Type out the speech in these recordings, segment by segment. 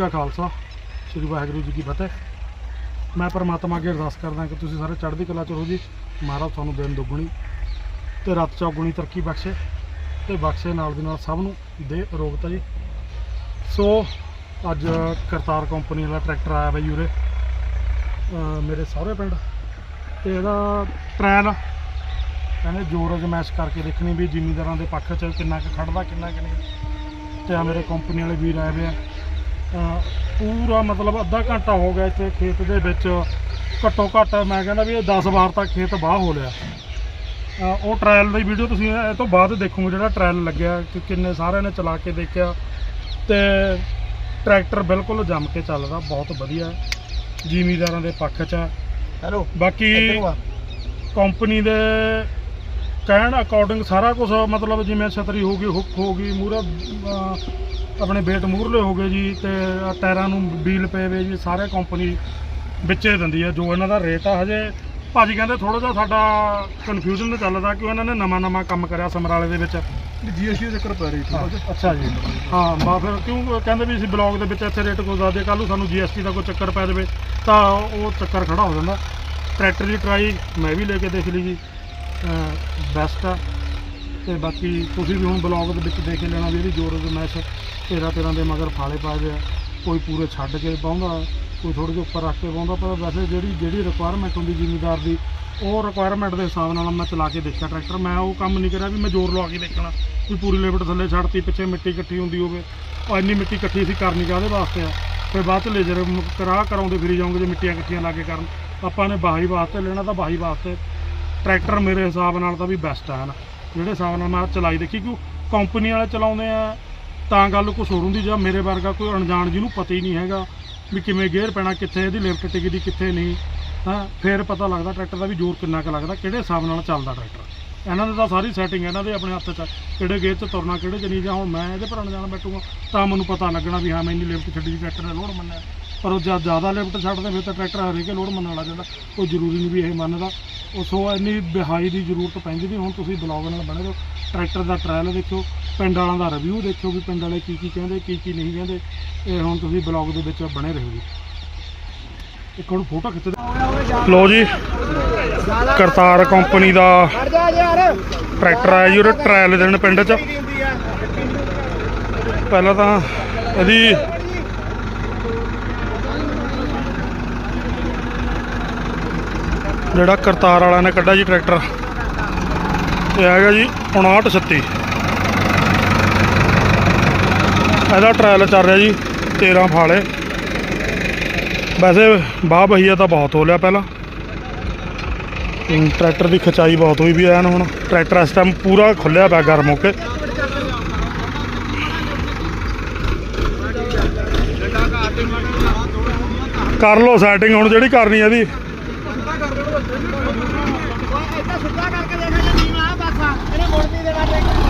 ਜੀ ਕਾ ਖਾਲਸਾ। ਸ੍ਰੀ ਵਾਹਿਗੁਰੂ ਜੀ ਕੀ ਫਤਿਹ। ਮੈਂ ਪਰਮਾਤਮਾ ਅੱਗੇ ਅਰਦਾਸ ਕਰਦਾ ਕਿ ਤੁਸੀਂ ਸਾਰੇ ਚੜ੍ਹਦੀ ਕਲਾ ਚ ਰਹੋ ਜੀ। ਮਹਾਰਾਜ ਤੁਹਾਨੂੰ ਦਿਨ ਦੁੱਗਣੀ ਤੇ ਰਾਤ ਚੌਗੁਣੀ ਤਰੱਕੀ ਬਖਸ਼ੇ ਤੇ ਬਖਸ਼ੇ ਨਾਲ ਦੀ ਨਾਲ ਸਭ ਨੂੰ ਦੇ ਅਰੋਗਤਾ ਜੀ। ਸੋ, ਅੱਜ ਕਰਤਾਰ ਕੰਪਨੀ ਵਾਲਾ ਟਰੈਕਟਰ ਆਇਆ ਬਈ ਉਰੇ ਮੇਰੇ ਸਾਰੇ ਪਿੰਡ। ਤੇ ਇਹਦਾ ਟ੍ਰਾਇਲ ਕਹਿੰਦੇ ਜੋਰ ਅਜਮਾਇਸ਼ ਕਰਕੇ ਦੇਖਣੀ ਵੀ ਜ਼ਿਮੀਂਦਾਰਾਂ ਦੇ ਪੱਖ 'ਚ ਕਿੰਨਾ ਕੁ ਖੜਦਾ ਕਿੰਨਾ ਕੁ ਨਹੀਂ। ਤੇ ਆ ਮੇਰੇ ਕੰਪਨੀ ਵਾਲੇ ਵੀਰ ਆਏ ਵੇ ਆ। ਪੂਰਾ ਮਤਲਬ ਅੱਧਾ ਘੰਟਾ ਹੋ ਗਿਆ ਇੱਥੇ ਖੇਤ ਦੇ ਵਿੱਚ। ਘੱਟੋ ਘੱਟ ਮੈਂ ਕਹਿੰਦਾ ਵੀ ਇਹ 10 ਵਾਰ ਤੱਕ ਖੇਤ ਬਾਹ ਹੋ ਲਿਆ। ਉਹ ਟ੍ਰਾਇਲ ਦੀ ਵੀਡੀਓ ਤੁਸੀਂ ਇਹ ਤੋਂ ਬਾਅਦ ਦੇਖੋਗੇ ਜਿਹੜਾ ਟ੍ਰਾਇਲ ਲੱਗਿਆ ਕਿ ਕਿੰਨੇ ਸਾਰਿਆਂ ਨੇ ਚਲਾ ਕੇ ਦੇਖਿਆ। ਤੇ ਟਰੈਕਟਰ ਬਿਲਕੁਲ ਜੰਮ ਕੇ ਚੱਲਦਾ ਬਹੁਤ ਵਧੀਆ ਜ਼ਿਮੀਂਦਾਰਾਂ ਦੇ ਪੱਖ 'ਚ ਹੈ। ਹੈਲੋ ਬਾਕੀ ਕੰਪਨੀ ਦੇ ਕਹਿਣ ਅਕੋਰਡਿੰਗ ਸਾਰਾ ਕੁਝ ਮਤਲਬ ਜਿਵੇਂ ਛਤਰੀ ਹੋ ਗਈ ਹੁੱਕ ਹੋ ਗਈ ਮੂਰਾ ਆਪਣੇ ਵੇਟ ਮੂਰਲੇ ਹੋ ਗਏ ਜੀ ਤੇ ਆਹ ਟਾਇਰਾਂ ਨੂੰ ਵੀਲ ਪਏ ਵੇ ਜੀ ਸਾਰੇ ਕੰਪਨੀ ਵਿੱਚੇ ਦਿੰਦੀ ਹੈ ਜੋ ਇਹਨਾਂ ਦਾ ਰੇਟ ਆ ਹਜੇ। ਭਾਜੀ ਕਹਿੰਦੇ ਥੋੜਾ ਜਿਹਾ ਸਾਡਾ ਕਨਫਿਊਜ਼ਨ ਚੱਲਦਾ ਕਿ ਇਹਨਾਂ ਨੇ ਨਵਾਂ ਨਵਾਂ ਕੰਮ ਕਰਿਆ ਸਮਰਾਲੇ ਦੇ ਵਿੱਚ। ਜੀਐਸਟੀ ਦੇ ਚੱਕਰ ਪੈ ਰਹੀ ਹਾਂ, ਅੱਛਾ ਜੀ। ਹਾਂ ਬਾ ਫਿਰ ਕਿਉਂ ਕਹਿੰਦੇ ਵੀ ਅਸੀਂ ਬਲੌਗ ਦੇ ਵਿੱਚ ਇੱਥੇ ਰੇਟ ਕੋ ਜ਼ਿਆਦਾ ਕੱਲ ਨੂੰ ਸਾਨੂੰ ਜੀਐਸਟੀ ਦਾ ਕੋਈ ਚੱਕਰ ਪੈ ਜਾਵੇ ਤਾਂ ਉਹ ਚੱਕਰ ਖੜਾ ਹੋ ਜਾਂਦਾ। ਟਰੈਕਟਰ ਦੀ ਟਰਾਈ ਮੈਂ ਵੀ ਲੈ ਕੇ ਦੇਖ ਲਈ ਜੀ। ਬੈਸਟ ਆ। ਤੇ ਬਾਕੀ ਤੁਸੀਂ ਵੀ ਹੁਣ ਬਲੌਗ ਦੇ ਵਿੱਚ ਦੇਖ ਹੀ ਲੈਣਾ ਵੀ ਇਹਦੀ ਜੋਰ ਮੈਸ਼ 13 13 ਦੇ ਮਗਰ ਫਾਲੇ ਪਾਏ ਹੋਏ ਆ। ਕੋਈ ਪੂਰੇ ਛੱਡ ਕੇ ਪਾਉਂਦਾ ਕੋਈ ਥੋੜੇ ਜਿਹੇ ਉੱਪਰ ਰੱਖ ਕੇ ਪਾਉਂਦਾ ਪਰ ਵੈਸੇ ਜਿਹੜੀ ਜਿਹੜੀ ਰਿਕੁਆਇਰਮੈਂਟ ਹੁੰਦੀ ਜ਼ਿਮੀਦਾਰ ਦੀ, ਉਹ ਰਿਕੁਆਇਰਮੈਂਟ ਦੇ ਹਿਸਾਬ ਨਾਲ ਮੈਂ ਚਲਾ ਕੇ ਦੇਖਿਆ ਟਰੈਕਟਰ ਮੈਂ ਉਹ ਕੰਮ ਨਹੀਂ ਕਰਿਆ ਵੀ ਮੈਂ ਜ਼ੋਰ ਲਵਾ ਕੇ ਦੇਖਣਾ, ਵੀ ਪੂਰੀ ਲਿਮਟ ਥੱਲੇ ਛੱਡਤੀ, ਪਿੱਛੇ ਮਿੱਟੀ ਇਕੱਠੀ ਹੁੰਦੀ ਹੋਵੇ। ਉਹ ਇੰਨੀ ਮਿੱਟੀ ਇਕੱਠੀ ਅਸੀਂ ਕਰਨੀ ਕਾਹਦੇ ਵਾਸਤੇ ਆ? ਫਿਰ ਬਾਅਦ ਚ ਲੇਜ਼ਰ ਕਰਾ ਕਰਾਉਂਦੇ ਫਿਰੀ ਜਾਓਗੇ ਜੇ ਮਿੱਟੀਆਂ ਇਕੱਠੀਆਂ ਲਾ ਕੇ ਕਰਨ। ਆਪਾਂ ਨੇ ਬਾਹੀ ਵਾਸਤੇ ਲੈਣਾ ਤਾਂ ਬਾਹੀ ਵਾਸਤੇ। ਟਰੈਕਟਰ ਮੇਰੇ ਹਿਸਾਬ ਨਾਲ ਤਾਂ ਵੀ ਬੈਸਟ ਆ ਨਾ? ਜਿਹੜੇ ਹਿਸਾਬ ਨਾਲ ਮੈਂ ਚਲਾਈ ਦੇਖੀ, ਕਿਉਂ ਕੰਪਨੀ ਵਾਲੇ ਚਲਾਉਂਦੇ ਆ, ਤਾਂ ਗੱਲ ਕੁਛ ਹੋਰ ਹੁੰਦੀ, ਜਾਂ ਮੇਰੇ ਵਰਗਾ ਕੋਈ ਅਣਜਾਣ ਜਿਹਨੂੰ ਪਤਾ ਹੀ ਨਹੀਂ ਹੈਗਾ ਵੀ ਕਿਵੇਂ ਗੇਅਰ ਪੈਣਾ, ਕਿੱਥੇ ਇਹਦੀ ਲਿਫਟ ਟਿਕਦੀ, ਕਿੱਥੇ ਨਹੀਂ, ਹਾਂ, ਫਿਰ ਪਤਾ ਲੱਗਦਾ ਟਰੈਕਟਰ ਦਾ ਵੀ ਜ਼ੋਰ ਕਿੰਨਾ ਕੁ ਲੱਗਦਾ, ਕਿਹੜੇ ਹਿਸਾਬ ਨਾਲ ਚੱਲਦਾ ਟਰੈਕਟਰ। ਇਹਨਾਂ ਦੇ ਤਾਂ ਸਾਰੀ ਸੈਟਿੰਗ ਇਹਨਾਂ ਦੇ ਆਪਣੇ ਹੱਥ 'ਚ ਕਿਹੜੇ ਗੇਅਰ 'ਚ ਤੁਰਨਾ, ਕਿਹੜੇ 'ਚ ਨਹੀਂ, ਜਾਂ ਹੁਣ ਮੈਂ ਇਹਦੇ ਪਰ ਅਣਜਾਣ ਬੈਠੂਗਾ, ਤਾਂ ਮੈਨੂੰ ਪਤਾ ਲੱਗਣਾ ਵੀ ਹਾਂ, ਮੈਂ ਇੰਨੀ ਲਿਫਟ ਛੱਡੀ ਟਰੈਕਟਰ ਨੇ ਲੋਡ ਮੰਨਿਆ। ਪਰ ਉਹ ਜਦ ਜ਼ਿਆਦਾ ਲਿਫਟ ਛੱਡਦੇ ਫਿਰ ਤਾਂ ਟਰੈਕਟਰ ਹਰੇਕ ਲੋਡ ਮੰਨਣ ਲੱਗ ਜਾਂਦਾ। ਉਹ ਜ਼ਰੂਰੀ ਨਹੀਂ ਵੀ ਇਹ ਮੰਨਦਾ। ਉਹ ਸੋ ਇੰਨੀ ਬਿਹਾਈ ਦੀ ਜ਼ਰੂਰਤ ਪੈਂਦੀ ਨਹੀਂ ਹੁਣ ਤੁਸੀਂ ਬਲੌਗ ਨਾਲ ਬਣੇ ਰਹੋ। ਟਰੈਕਟਰ ਦਾ ਟ੍ਰਾਇਲ ਦੇਖਿਓ, ਪਿੰਡ ਵਾਲਿਆਂ ਦਾ ਰਿਵਿਊ ਦੇਖਿਓ ਵੀ ਪਿੰਡ ਵਾਲੇ ਕੀ ਕੀ ਕਹਿੰਦੇ ਕੀ ਕੀ ਨਹੀਂ ਕਹਿੰਦੇ। ਇਹ ਹੁਣ ਤੁਸੀਂ ਬਲੌਗ ਦੇ ਵਿੱਚ ਬਣੇ ਰਹੋ ਜੀ। ਇੱਕ ਹੁਣ ਫੋਟੋ ਖਿੱਚਦੇ। ਲੋ ਜੀ, ਕਰਤਾਰ ਕੰਪਨੀ ਦਾ ਟਰੈਕਟਰ ਆਇਆ ਜੀ ਉਹ ਟ੍ਰਾਇਲ ਦੇਣ ਪਿੰਡ 'ਚ। ਪਹਿਲਾਂ ਤਾਂ ਇਹਦੀ ਜਿਹੜਾ ਕਰਤਾਰ ਵਾਲਿਆਂ ਨੇ ਕੱਢਿਆ ਜੀ ਟਰੈਕਟਰ। ਇਹ ਹੈਗਾ ਜੀ 5936 ਇਹਦਾ ਟ੍ਰਾਇਲ ਚੱਲ ਰਿਹਾ ਜੀ 13 ਫਾਲੇ। ਵੈਸੇ ਬਾਹ ਬਹੀਆ ਤਾਂ ਬਹੁਤ ਹੋ ਲਿਆ ਪਹਿਲਾਂ। ਟਰੈਕਟਰ ਦੀ ਖਚਾਈ ਬਹੁਤ ਹੋਈ ਵੀ ਐਨ ਹੁਣ। ਟਰੈਕਟਰ ਇਸ ਟਾਈਮ ਪੂਰਾ ਖੁੱਲਿਆ ਪਿਆ ਗਰਮ ਹੋ ਕੇ। ਕਰ ਲਓ ਸੈਟਿੰਗ ਹੁਣ ਜਿਹੜੀ ਕਰਨੀ ਹੈ ਇਹਦੀ। ਇੱਥੇ ਸੁੱਕਾ ਕਰਕੇ ਦੇਖਾਂਗੇ ਜੇ ਨੀਵਾ ਆ ਬਸ ਇਹਨੇ ਮੁੜ ਨਹੀਂ ਦੇਣਾ ਟਰੈਕਟਰ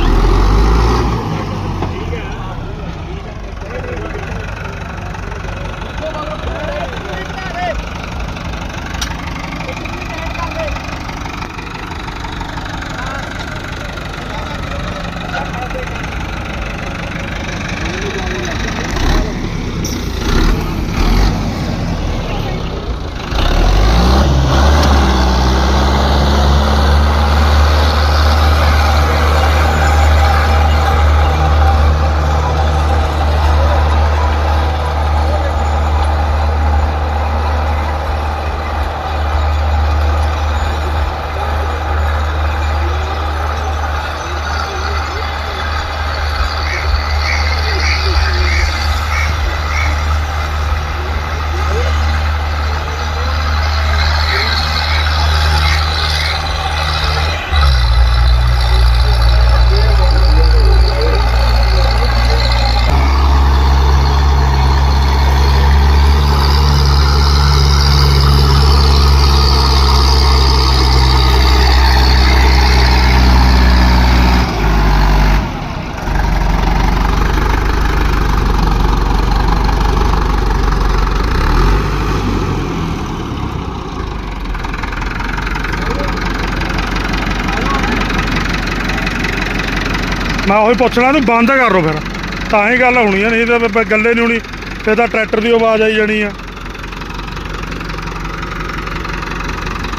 ਮੈਂ ਉਹੀ ਪੁੱਛਣਾ ਤੂੰ ਬੰਦ ਕਰ ਲਓ ਫਿਰ। ਤਾਂ ਹੀ ਗੱਲ ਹੋਣੀ ਆ, ਨਹੀਂ ਤਾਂ ਗੱਲੇ ਨਹੀਂ ਹੋਣੀ, ਫਿਰ ਤਾਂ ਟਰੈਕਟਰ ਦੀ ਆਵਾਜ਼ ਆਈ ਜਾਣੀ ਆ।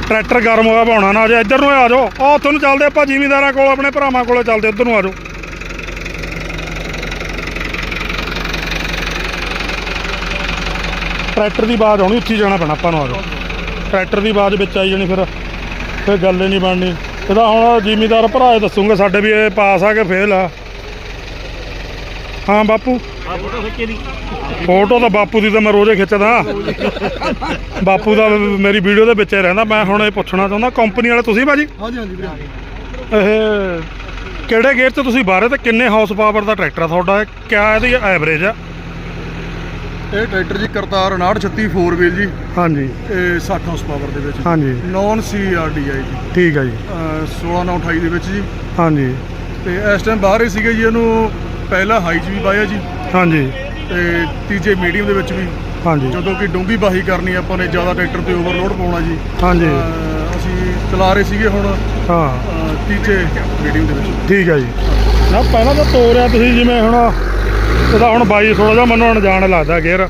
ਟਰੈਕਟਰ ਗਰਮ ਹੋਇਆ, ਭਾਉਣਾ ਨਾ ਜੇ ਇੱਧਰ ਨੂੰ ਆ ਜਾਓ। ਉਹ ਉੱਥੋਂ ਨੂੰ ਚੱਲਦੇ ਆਪਾਂ ਜ਼ਿਮੀਂਦਾਰਾਂ ਕੋਲ, ਆਪਣੇ ਭਰਾਵਾਂ ਕੋਲ ਚੱਲਦੇ, ਉੱਧਰ ਨੂੰ ਆ ਜਾਓ। ਟਰੈਕਟਰ ਦੀ ਆਵਾਜ਼ ਆਉਣੀ, ਉੱਥੇ ਹੀ ਜਾਣਾ ਪੈਣਾ, ਆਪਾਂ ਨੂੰ ਆ ਜਾਓ। ਟਰੈਕਟਰ ਦੀ ਆਵਾਜ਼ ਵਿੱਚ ਆਈ ਜਾਣੀ ਫਿਰ ਫਿਰ ਗੱਲ ਹੀ ਨਹੀਂ ਬਣਨੀ। ਇਹਦਾ ਹੁਣ ਜ਼ਿਮੀਂਦਾਰ ਭਰਾ ਦੱਸੂਗੇ ਸਾਡੇ ਵੀ ਇਹ ਪਾਸ ਆ ਕੇ ਫੇਲ ਆ। ਹਾਂ ਬਾਪੂ। ਫੋਟੋ ਤਾਂ ਬਾਪੂ ਦੀ ਤਾਂ ਮੈਂ ਰੋਜ਼ੇ ਖਿੱਚਦਾ। ਬਾਪੂ ਦਾ ਮੇਰੀ ਵੀਡੀਓ ਦੇ ਵਿੱਚ ਰਹਿੰਦਾ। ਮੈਂ ਹੁਣ ਇਹ ਪੁੱਛਣਾ ਚਾਹੁੰਦਾ ਕੰਪਨੀ ਵਾਲੇ ਤੁਸੀਂ ਭਾਜੀ? ਹਾਂਜੀ ਹਾਂਜੀ ਵੀਰੇ। ਇਹ ਕਿਹੜੇ ਗੇਅਰ 'ਚ ਤੁਸੀਂ ਬਾਹਰੇ ਤੇ ਕਿੰਨੇ ਹਾਰਸ ਪਾਵਰ ਦਾ ਟਰੈਕਟਰ ਆ ਤੁਹਾਡਾ? ਕਿਆ ਇਹਦੀ ਐਵਰੇਜ ਆ? ਇਹ ਟਰੈਕਟਰ ਜੀ ਕਰਤਾਰ 5936 4 ਵੀਲ ਜੀ। ਹਾਂਜੀ। ਇਹ 60 ਹਾਰਸ ਪਾਵਰ ਦੇ ਵਿੱਚ। ਹਾਂਜੀ। ਨੌਨ ਸੀਆਰਡੀਆਈ ਜੀ। ਠੀਕ ਆ ਜੀ। ਅਹ 16928 ਦੇ ਵਿੱਚ ਜੀ। ਹਾਂਜੀ। ਤੇ ਇਸ ਟਾਈਮ ਬਾਹਰ ਹੀ ਸੀਗੇ ਜੀ ਇਹਨੂੰ ਪਹਿਲਾ ਹਾਈ 'ਚ ਵੀ ਜੀ। ਹਾਂਜੀ। ਤੇ ਤੀਜੇ ਮੀਡੀਅਮ ਦੇ ਵਿੱਚ ਵੀ। ਹਾਂਜੀ। ਜਦੋਂ ਕਿ ਡੂੰਗੀ ਬਾਹੀ ਕਰਨੀ ਆਪਾਂ ਨੇ ਜ਼ਿਆਦਾ ਟਰੈਕਟਰ ਤੇ ਓਵਰਲੋਡ ਪਾਉਣਾ ਜੀ। ਹਾਂਜੀ। ਅਸੀਂ ਚਲਾ ਰਹੇ ਸੀਗੇ ਹੁਣ ਹਾਂ। ਤੀਜੇ ਮੀਡੀਅਮ ਦੇ ਵਿੱਚ। ਠੀਕ ਆ ਜੀ। ਨਾ ਪਹਿਲਾਂ ਤਾਂ ਤੋਰਿਆ ਤੁਸੀਂ ਜਿਵੇਂ ਹੁਣ ਇਹਦਾ ਹੁਣ ਬਾਈ ਥੋੜਾ ਜਿਹਾ ਮੈਨੂੰ ਅਣਜਾਣ ਲੱਗਦਾ ਗੇਅਰ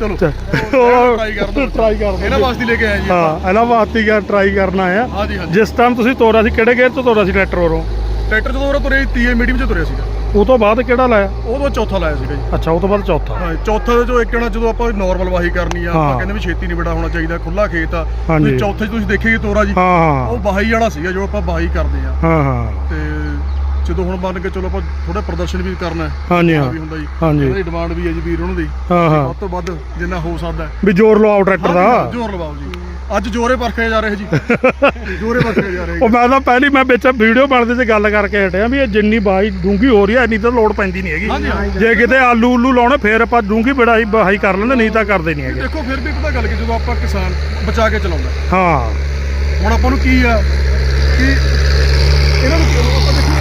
ਚਲੋ। ਉਹ ਟਰਾਈ ਕਰ ਦਿਓ ਟਰਾਈ ਕਰ ਦਿਓ ਇਹਨਾਂ ਵਾਸਤੇ ਲੈ ਕੇ ਆਏ ਜੀ ਹਾਂ ਇਹਨਾਂ ਵਾਸਤੇ ਹੀ ਟਰਾਈ ਕਰਨਾ ਆ। ਜਿਸ ਟਾਈਮ ਤੁਸੀਂ ਤੋਰਿਆ ਸੀ ਕਿਹੜੇ ਗੇਅਰ 'ਚ ਤੋਰਿਆ ਸੀ ਟਰੈਕਟਰ ਉਰੋਂ? ਟਰੈਕਟਰ ਜਦੋਂ ਉਹ ਤੁਰੇ ਤੀਏ ਮੀਡੀਅਮ 'ਚ ਤੁਰਿਆ ਸੀਗਾ। ਉਹ ਤੋਂ ਬਾਅਦ ਕਿਹੜਾ ਲਾਇਆ? ਉਦੋਂ ਚੌਥਾ ਲਾਇਆ ਸੀਗਾ ਜੀ। ਅੱਛਾ ਉਹ ਤੋਂ ਬਾਅਦ ਚੌਥਾ। ਹਾਂ ਚੌਥਾ ਜੋ ਇੱਕ ਨਾ ਜਦੋਂ ਆਪਾਂ ਨਾਰਮਲ ਵਾਹੀ ਕਰਨੀ ਆ। ਆਪਾਂ ਕਹਿੰਦੇ ਵੀ ਛੇਤੀ ਨਹੀਂ ਬੜਾ ਹੋਣਾ ਚਾਹੀਦਾ ਖੁੱਲਾ ਖੇਤ ਆ। ਹਾਂਜੀ। ਤੇ ਚੌਥੇ 'ਚ ਤੁਸੀਂ ਦੇਖੀਏ ਤੋਰਾ ਜੀ? ਉਹ ਵਾਹੀ ਵਾਲਾ ਸੀਗਾ ਜੋ ਆਪਾਂ ਵਾਹੀ ਕਰਦੇ ਆ। ਹਾਂ ਹਾਂ। ਤੇ ਜਦੋਂ ਹੁਣ ਮੰਨ ਕੇ ਚਲੋ ਆਪਾਂ ਥੋੜਾ ਪ੍ਰਦਰਸ਼ਨ ਵੀ ਕਰਨਾ ਹੈ ਹਾਂਜੀ ਹਾਂ। ਵੀ ਹੁੰਦਾ ਜੀ। ਹਾਂਜੀ। ਉਹਦੀ ਡਿਮਾਂਡ ਵੀ ਹੈ ਜੀ ਵੀਰ ਉਹਨਾਂ ਦੀ। ਹਾਂ ਹਾਂ। ਵੱਧ ਤੋਂ ਵੱਧ ਜਿੰਨਾ ਹੋ ਸਕਦਾ। ਵੀ ਜ਼ੋਰ ਲਵਾਓ ਟਰੈਕਟਰ ਦਾ। ਜ਼ੋਰ ਲਵਾਓ ਜੀ। ਅੱਜ ਜੋਰੇ ਪਰਖੇ ਜਾ ਰਹੇ ਜੀ। ਜੋਰੇ ਪਰਖੇ ਜਾ ਰਹੇ ਉਹ ਮੈਂ ਤਾਂ ਪਹਿਲੀ ਮੈਂ ਵਿੱਚ ਵੀਡੀਓ ਬਣਦੇ 'ਚ ਗੱਲ ਕਰਕੇ ਹਟਿਆ ਵੀ ਇਹ ਜਿੰਨੀ ਬਾਈ ਡੂੰਗੀ ਹੋ ਰਹੀ ਹੈ ਇੰਨੀ ਤਾਂ ਲੋਡ ਪੈਂਦੀ ਨਹੀਂ ਹੈਗੀ। ਜੇ ਕਿਤੇ ਆਲੂ ਉਲੂ ਲਾਉਣੇ ਫੇਰ ਆਪਾਂ ਡੂੰਗੀ ਬੜਾਈ ਬਹਾਈ ਕਰ ਲੈਂਦੇ ਨਹੀਂ ਤਾਂ ਕਰਦੇ ਨਹੀਂ ਹੈਗੇ। ਦੇਖੋ ਫਿਰ ਵੀ ਪਤਾ ਗੱਲ ਕਿ ਜਦੋਂ ਆਪਾਂ ਕਿਸਾਨ ਬਚਾ ਕੇ ਚਲਾਉਂਦਾ ਹਾਂ। ਹੁਣ ਆਪਾਂ ਨੂੰ ਕੀ ਆ ਕਿ ਇਹਨਾਂ ਨੂੰ ਚਲੋ ਆਪਾਂ ਦੇਖੀਏ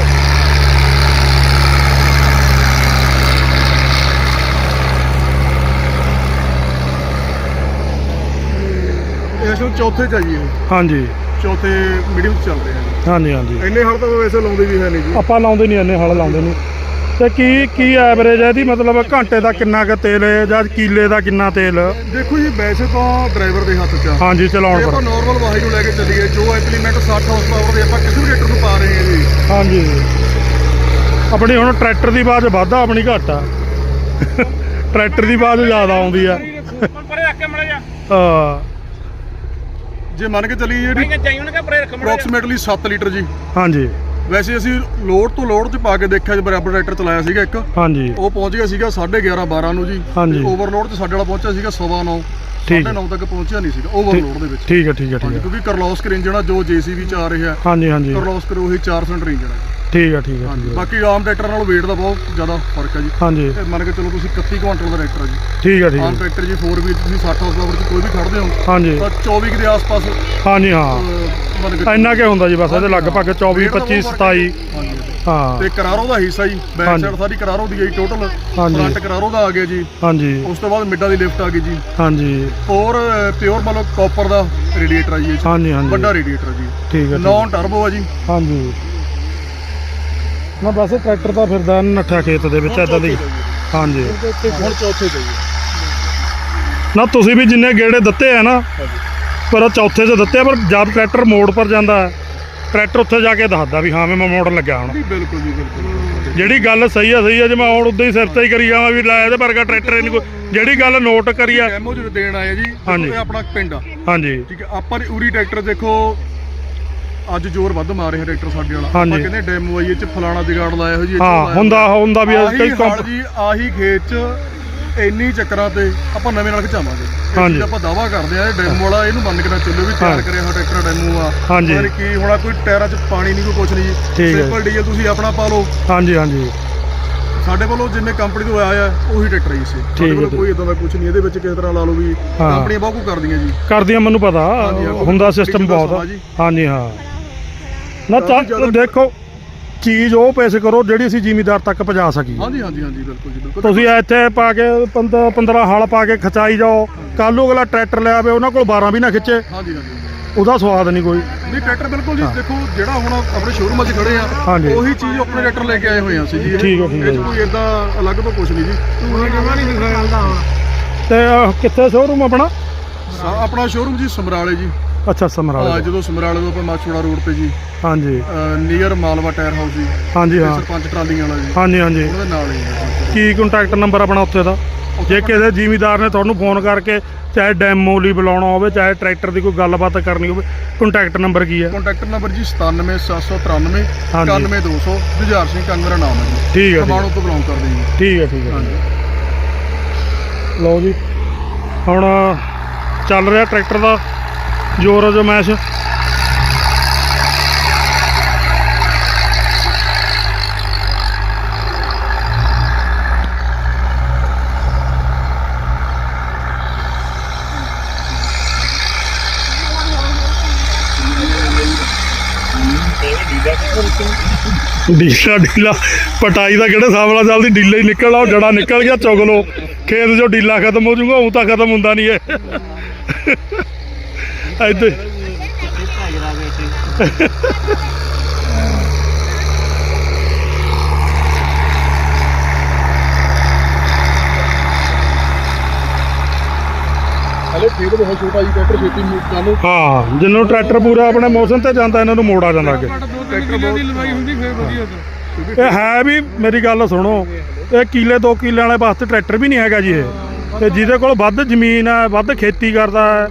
ਇਸ ਨੂੰ ਚੌਥੇ ਚ ਆ ਜੀ ਇਹ। ਹਾਂਜੀ। ਚੌਥੇ ਮੀਡੀਅਮ ਚ ਚੱਲ ਰਿਹਾ ਜੀ। ਹਾਂਜੀ ਹਾਂਜੀ। ਇੰਨੇ ਹਲ ਤਾਂ ਵੈਸੇ ਲਾਉਂਦੇ ਵੀ ਹੈ ਨਹੀਂ ਜੀ। ਆਪਾਂ ਲਾਉਂਦੇ ਨਹੀਂ ਇੰਨੇ ਹਲ ਲਾਉਂਦੇ ਨਹੀਂ। ਤੇ ਕੀ ਕੀ ਐਵਰੇਜ ਹੈ ਇਹਦੀ? ਮਤਲਬ ਘੰਟੇ ਦਾ ਕਿੰਨਾ ਕੁ ਤੇਲ ਹੈ ਜਾਂ ਕਿੱਲੇ ਦਾ ਕਿੰਨਾ ਤੇਲ? ਦੇਖੋ ਜੀ ਵੈਸੇ ਤਾਂ ਡਰਾਈਵਰ ਦੇ ਹੱਥ 'ਚ ਆ। ਹਾਂਜੀ ਜੇ ਚਲਾਉਣ ਆਪਾਂ ਪਰ ਨਾਰਮਲ ਵਾਹੀ ਨੂੰ ਲੈ ਕੇ ਚੱਲੀਏ ਜੋ ਇੰਪਲੀਮੈਂਟ 60 ਹਾਰਸ ਪਾਵਰ ਦੇ ਆਪਾਂ ਕਿਸੇ ਵੀ ਰੇਟਰ ਨੂੰ ਪਾ ਰਹੇ ਹਾਂ ਜੀ। ਹਾਂਜੀ। ਆਪਣੀ ਹੁਣ ਟਰੈਕਟਰ ਦੀ ਆਵਾਜ਼ ਵੱਧ ਆ ਆਪਣੀ ਘੱਟ ਆ। ਟਰੈਕਟਰ ਦੀ ਆਵਾਜ਼ ਜ਼ਿਆਦਾ ਆਉਂਦੀ ਆ। ਪਰੇ ਰੱਖ ਕੇ ਮੜਾ ਜਾ। ਹਾਂ। ਜੇ ਮੰਨ ਕੇ ਚੱਲੀਏ ਜਿਹੜੀ ਨਹੀਂ ਚਾਹੀਏ ਉਹਨਾਂ ਕੇ ਪਰੇ ਰੱਖ ਮੜਾ ਅਪਰੋਕਸੀਮੇਟਲੀ 7 ਲੀਟਰ ਜੀ। ਹਾਂਜੀ। ਵੈਸੇ ਅਸੀਂ ਲੋਡ ਤੋਂ ਲੋਡ 'ਚ ਪਾ ਕੇ ਦੇਖਿਆ ਜੀ ਬਰਾਬਰ ਟਰੈਕਟਰ ਚਲਾਇਆ ਸੀਗਾ ਇੱਕ। ਹਾਂਜੀ। ਉਹ ਪਹੁੰਚ ਗਿਆ ਸੀਗਾ 11:30 12 ਨੂੰ ਜੀ। ਹਾਂਜੀ। ਓਵਰਲੋਡ 'ਚ ਸਾਡੇ ਵਾਲਾ ਪਹੁੰਚਿਆ ਸੀਗਾ 9:30 ਠੀਕ। 9:30 ਤੱਕ ਪਹੁੰਚਿਆ ਨਹੀਂ ਸੀਗਾ ਓਵਰਲੋਡ ਦੇ ਵਿੱਚ। ਠੀਕ ਹੈ ਠੀਕ ਹੈ ਠੀਕ ਹੈ। ਕਿਉਂਕਿ ਕਰਲੋਸਕਰ ਇੰਜਣ ਆ ਜੋ ਜੀਸੀਬੀ ਚ ਆ ਰਿਹਾ ਹਾਂਜੀ ਹਾਂਜੀ। ਕਰਲੋਸਕਰ ਉਹੀ 4 ਸਿਲੰਡਰ ਇੰਜਣ ਆ ਠੀਕ ਹੈ ਠੀਕ ਹੈ ਹਾਂਜੀ ਹੈ ਬਾਕੀ ਆਮ ਟਰੈਕਟਰ ਨਾਲੋਂ weight ਦਾ ਬਹੁਤ ਜ਼ਿਆਦਾ ਫ਼ਰਕ ਹੈ ਜੀ। ਹਾਂਜੀ। ਤੇ ਮੰਨ ਕੇ ਚਲੋ ਤੁਸੀਂ 31 ਕੁਇੰਟਲ ਦਾ ਟਰੈਕਟਰ ਆ ਜੀ। ਠੀਕ ਹੈ ਠੀਕ ਆਮ ਹੈ ਟਰੈਕਟਰ ਜੀ 4 ਵੀ ਤੁਸੀਂ 60 ਹਾਰਸ ਪਾਵਰ ਚ ਕੋਈ ਵੀ ਖੜਦੇ ਹੋ ਹਾਂਜੀ। ਤਾਂ 24 ਕੁ ਦੇ ਆਸ-ਪਾਸ ਹਾਂਜੀ ਹਾਂ। ਅਹ, ਮੰਨ ਕੇ ਇੰਨਾ ਕਿ ਹੁੰਦਾ ਜੀ ਬਸ ਇਹਦੇ ਲਗਭਗ 24 weight ਦਾ 25 ਬਹੁਤ ਫ਼ਰਕ 27 ਹੈ। ਹਾਂਜੀ ਹਾਂ। ਤੇ ਕਰਾਰੋ ਦਾ ਹਿੱਸਾ ਜੀ ਬੈਕ ਹਾਂਜੀ। ਸਾਈਡ ਸਾਰੀ ਕਰਾਰੋ ਦੀ ਗਈ ਟੋਟਲ ਹਾਂਜੀ। ਫਰੰਟ ਕਰਾਰੋ ਦਾ ਆ ਗਿਆ ਜੀ। ਹਾਂਜੀ। ਉਸ ਤੋਂ ਬਾਅਦ ਮਿੱਡਾਂ ਦੀ ਲਿਫਟ ਆ ਗਈ ਜੀ। ਹਾਂਜੀ। ਔਰ ਪਿਓਰ ਮਤਲਬ ਕਾਪਰ ਦਾ ਰੇਡੀਏਟਰ ਆ ਜੀ ਇਹ 'ਚ। ਹਾਂਜੀ ਹਾਂਜੀ। ਵੱਡਾ ਰੇਡੀਏਟਰ ਜੀ। ਠੀਕ ਹੈ ਠੀਕ ਹੈ। ਨੌਨ ਟਰਬੋ ਆ ਜੀ। ਹਾਂਜੀ। ਨਾ ਬਸ ਟਰੈਕਟਰ ਤਾਂ ਫਿਰਦਾ ਨੱਠਾ ਖੇਤ ਦੇ ਵਿੱਚ ਏਦਾਂ ਦੀ। ਹਾਂਜੀ। ਹੁਣ ਚੌਥੇ ਤੇ ਜੀ ਨਾ ਤੁਸੀਂ ਵੀ ਜਿੰਨੇ ਗੇੜੇ ਦਿੱਤੇ ਆ ਨਾ ਪਰ ਉਹ ਚੌਥੇ 'ਚ ਦਿੱਤੇ ਆ, ਪਰ ਜਦ ਟਰੈਕਟਰ ਮੋੜ ਪਰ ਜਾਂਦਾ ਹੈ, ਟਰੈਕਟਰ ਉੱਥੇ ਜਾ ਕੇ ਦੱਸਦਾ ਵੀ ਹਾਂ ਮੈਂ ਮੋੜਨ ਲੱਗਾ ਹੁਣ। ਜੀ ਬਿਲਕੁਲ ਜੀ ਬਿਲਕੁਲ ਜਿਹੜੀ ਗੱਲ ਸਹੀ ਆ ਸਹੀ ਆ ਜੇ ਮੈਂ ਹੁਣ ਉਦਾਂ ਹੀ ਸਿਰ ਤੇ ਹੀ ਕਰੀ ਜਾਵਾਂ ਵੀ ਲੈ ਇਹਦੇ ਵਰਗਾ ਟਰੈਕਟਰ ਹੀ ਨਹੀਂ ਕੋਈ। ਜਿਹੜੀ ਗੱਲ ਨੋਟ ਕਰੀ ਆ। ਡੈਮੋ ਜਿਹੜਾ ਦੇਣ ਆਏ ਜੀ ਹਾਂਜੀ। ਇਹ ਆਪਣਾ ਪਿੰਡ ਆ। ਹਾਂਜੀ। ਠੀਕ ਹੈ ਆਪਾਂ ਉਰੀ ਟਰੈਕਟਰ ਦੇਖੋ ਅੱਜ ਜ਼ੋਰ ਵੱਧ ਮਾਰ ਰਿਹਾ ਟਰੈਕਟਰ ਸਾਡੇ ਵਾਲਾ ਹਾਂਜੀ। ਆਪਾਂ ਕਹਿੰਦੇ ਡੈਮੋ ਆਈ ਇਹ ਚ ਫਲਾਣਾ ਜਗਾੜ ਲਾਇਆ ਹੋ ਜੀ ਇਹ 'ਚ ਹਾਂ ਲਾਇਆ ਹੁੰਦਾ ਹੁੰਦਾ ਵੀ ਆਹੀ ਕਈ ਹਲ ਕੰਪ ਜੀ ਆਹੀ ਖੇਤ ਚ ਇੰਨੀ ਚੱਕਰਾਂ ਤੇ ਆਪਾਂ ਨਵੇਂ ਨਾਲ ਖਿਚਾਵਾਂਗੇ ਇਹ ਹਾਂਜੀ। ਚੀਜ਼ ਆਪਾਂ ਦਾਵਾ ਕਰਦੇ ਆ ਇਹ ਡੈਮੋ ਵਾਲਾ ਇਹਨੂੰ ਮੰਨ ਕੇ ਨਾ ਚੱਲੋ ਵੀ ਤਿਆਰ ਹਾਂ। ਕਰਿਆ ਹੋਇਆ ਟਰੈਕਟਰ ਡੈਮੋ ਆ ਹਾਂਜੀ। ਪਤਾ ਨੀ ਕੀ ਹੋਣਾ ਕੋਈ ਟਾਇਰਾਂ 'ਚ ਪਾਣੀ ਨਹੀਂ ਕੋਈ ਕੁਛ ਨਹੀਂ ਠੀਕ ਹੈ। ਸਿੰਪਲ ਡੀਜ਼ਲ ਤੁਸੀਂ ਆਪਣਾ ਪਾ ਲਓ ਹਾਂਜੀ ਹਾਂਜੀ ਸਾਡੇ ਵੱਲੋਂ ਜਿੰਨੇ ਕੰਪਨੀ ਤੋਂ ਆਇਆ ਆ ਉਹੀ ਟਰੈਕਟਰ ਹੀ ਸੀ। ਸਾਡੇ ਹੈ, ਵੱਲੋਂ। ਕੋਈ ਇਦਾਂ ਦਾ ਕੁਝ ਨਹੀਂ ਇਹਦੇ ਵਿੱਚ ਕਿਸੇ ਤਰ੍ਹਾਂ ਲਾ ਲਓ ਵੀ ਹਾਂ। ਕੰਪਨੀਆਂ ਬਹੁਤ ਕੁ ਕਰਦੀਆਂ ਜੀ। ਕਰਦੀਆਂ ਮੈਨੂੰ ਪਤਾ। ਹਾਂਜੀ, ਹਾਂ, ਹੁੰਦਾ ਸਿਸਟਮ ਦਾ ਬਹੁਤ ਸਮਾਂ ਜੀ। ਹਾਂਜੀ ਹਾਂ। ਨਾ ਕਾਫੀ ਤਾਂ ਜ਼ਿਆਦਾ- ਦੇਖੋ ਚੀਜ਼ ਉਹ ਪੈਸੇ ਕਰੋ ਜਿਹੜੀ ਅਸੀਂ ਜ਼ਿਮੀਦਾਰ ਤੱਕ ਪਹੁੰਚਾ ਸਕੀਏ। ਹਾਂਜੀ ਹਾਂਜੀ ਹਾਂਜੀ ਬਿਲਕੁਲ ਜੀ ਬਿਲਕੁਲ। ਤੁਸੀਂ ਇੱਥੇ ਪਾ ਕੇ 15 15 ਹਲ ਪਾ ਕੇ ਖਚਾਈ ਜਾਓ। ਕੱਲ ਨੂੰ ਅਗਲਾ ਟਰੈਕਟਰ ਲੈ ਆਵੇ ਉਹਨਾਂ ਕੋਲ 12 ਵੀ ਨਾ ਖਿੱਚੇ। ਹਾਂਜੀ ਹਾਂਜੀ। ਉਹਦਾ ਸਵਾਦ ਨਹੀਂ ਕੋਈ। ਨਹੀਂ ਟਰੈਕਟਰ ਬਿਲਕੁਲ ਜੀ ਦੇਖੋ ਜਿਹੜਾ ਹੁਣ ਆਪਣੇ ਸ਼ੋਰੂਮਾਂ 'ਚ ਖੜੇ ਆ ਹਾਂਜੀ। ਉਹੀ ਚੀਜ਼ ਆਪਣੇ ਟਰੈਕਟਰ ਲੈ ਕੇ ਆਏ ਹੋਏ ਆ ਅਸੀਂ ਜੀ। ਇਹ। ਠੀਕ ਹੈ, ਠੀਕ ਹੈ ਇਹ 'ਚ ਜੀ। ਕੋਈ ਇਦਾਂ ਅਲੱਗ ਤੋਂ ਕੁਝ ਨਹੀਂ ਜੀ। ਤੇ ਅਹ, ਕਿੱਥੇ ਸ਼ੋਰੂਮ ਆਪਣਾ? ਸਾ- ਆਪਣਾ ਸ਼ੋਰੂਮ ਜੀ ਸਮਰਾਲੇ ਜੀ। ਅੱਛਾ ਹਾਂ ਸਮਰਾਲੇ ਜਦੋਂ ਸਮਰਾਲੇ ਤੋਂ ਆਪਾਂ ਮਾਛੋੜਾ ਰੋਡ ਤੇ ਜੀ ਹਾਂਜੀ। ਨੀਅਰ ਮਾਲਵਾ ਟਾਇਰ ਹਾਊਸ ਜੀ। ਹਾਂਜੀ ਹਾਂ। ਸਰਪੰਚ ਟਰਾਲੀਆਂ ਵਾਲਾ ਜੀ। ਹਾਂਜੀ ਹਾਂਜੀ। ਉਹਦੇ ਨਾਲ ਹੀ ਜੀ ਕੀ ਕੰਟੈਕਟ ਨੰਬਰ ਆਪਣਾ ਉੱਥੇ ਦਾ? ਜੇ ਕਿਸੇ ਜ਼ਿਮੀਦਾਰ ਨੇ ਤੁਹਾਨੂੰ ਫੋਨ ਕਰਕੇ ਚਾਹੇ ਡੈਮੋ ਲਈ ਬੁਲਾਉਣਾ ਹੋਵੇ ਚਾਹੇ ਟਰੈਕਟਰ ਦੀ ਕੋਈ ਗੱਲਬਾਤ ਕਰਨੀ ਹੋਵੇ ਕੰਟੈਕਟ ਨੰਬਰ ਕੀ ਹੈ? ਕੰਟੈਕਟ ਨੰਬਰ ਜੀ 97793 ਹਾਂਜੀ। 91200 ਜੁਝਾਰ ਸਿੰਘ ਕੰਗ ਮੇਰਾ ਨਾਮ ਹੈ ਜੀ। ਠੀਕ ਹੈ ਕਮਾਣੋ ਤੋਂ ਬਿਲੋਂਗ ਕਰਦੇ ਜੀ। ਠੀਕ ਹੈ ਠੀਕ ਹੈ। ਹਾਂਜੀ। ਲਓ ਜੀ ਹੁਣ ਚੱਲ ਰਿਹਾ ਟਰੈਕਟਰ ਦਾ ਜੋਰ ਅਜਮਾਇਸ਼ ਢੀਲਾ ਢੀਲਾ ਪਟਾਈ ਦਾ ਕਿਹੜੇ ਹਿਸਾਬ ਚੱਲਦੀ ਢੀਲਾ ਹੀ ਨਿਕਲਣਾ, ਉਹ ਜੜਾ ਨਿਕਲ ਗਿਆ, ਚੁਗ ਲੋ ਖੇਤ ਜੋ ਢੀਲਾ ਖਤਮ ਹੋ ਜਾਊਗਾ ਉਹ ਤਾਂ ਖਤਮ ਹੁੰਦਾ ਨਹੀਂ ਇਹ। ਇੱਥੇ ਹਲੇ ਫੀਡ ਬਹੁਤ ਛੋਟਾ ਜੀ ਟਰੈਕਟਰ ਛੇਤੀ ਚਾਲੂ ਹਾਂ ਜਿੰਨੂੰ ਟਰੈਕਟਰ ਪੂਰਾ ਆਪਣੇ ਮੌਸਮ ਤੇ ਜਾਂਦਾ ਇਹਨਾਂ ਨੂੰ ਮੋੜ ਆ ਜਾਂਦਾ ਅੱਗੇ। ਟਰੈਕਟਰ ਬਹੁਤ ਲਵਾਈ ਹੁੰਦੀ ਫੇਰ ਵਧੀਆ ਇਹ ਹੈ ਵੀ ਮੇਰੀ ਗੱਲ ਸੁਣੋ ਇਹ ਕਿੱਲੇ ਦੋ ਕਿੱਲੇ ਵਾਲੇ ਵਾਸਤੇ ਟਰੈਕਟਰ ਵੀ ਨਹੀਂ ਹੈਗਾ ਜੀ ਇਹ। ਤੇ ਜਿਹਦੇ ਕੋਲ ਵੱਧ ਜ਼ਮੀਨ ਹੈ ਵੱਧ ਖੇਤੀ ਕਰਦਾ ਹੈ